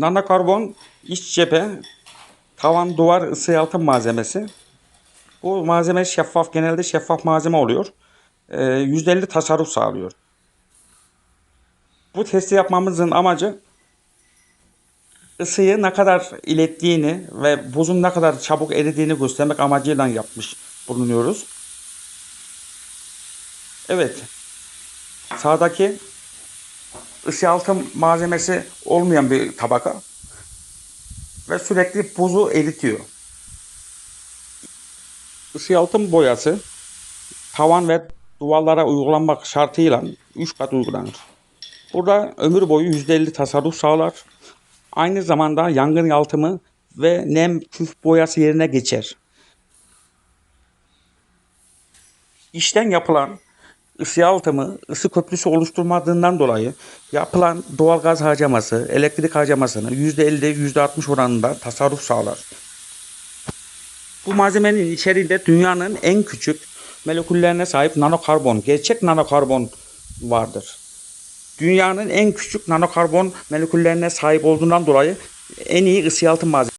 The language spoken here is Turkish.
Nanokarbon iç cephe tavan duvar ısı yalıtım malzemesi. Bu malzeme şeffaf genelde şeffaf malzeme oluyor. Ee, %50 tasarruf sağlıyor. Bu testi yapmamızın amacı ısıyı ne kadar ilettiğini ve buzun ne kadar çabuk eridiğini göstermek amacıyla yapmış bulunuyoruz. Evet. Sağdaki ısı yalıtım malzemesi olmayan bir tabaka ve sürekli buzu eritiyor. Isı yalıtım boyası tavan ve duvarlara uygulanmak şartıyla 3 kat uygulanır. Burada ömür boyu %50 tasarruf sağlar. Aynı zamanda yangın yalıtımı ve nem küf boyası yerine geçer. İşten yapılan ısı yalıtımı ısı köprüsü oluşturmadığından dolayı yapılan doğalgaz harcaması, elektrik harcamasını %50 %60 oranında tasarruf sağlar. Bu malzemenin içeriğinde dünyanın en küçük moleküllerine sahip nanokarbon, gerçek nanokarbon vardır. Dünyanın en küçük nanokarbon moleküllerine sahip olduğundan dolayı en iyi ısı yalıtım malzemesi.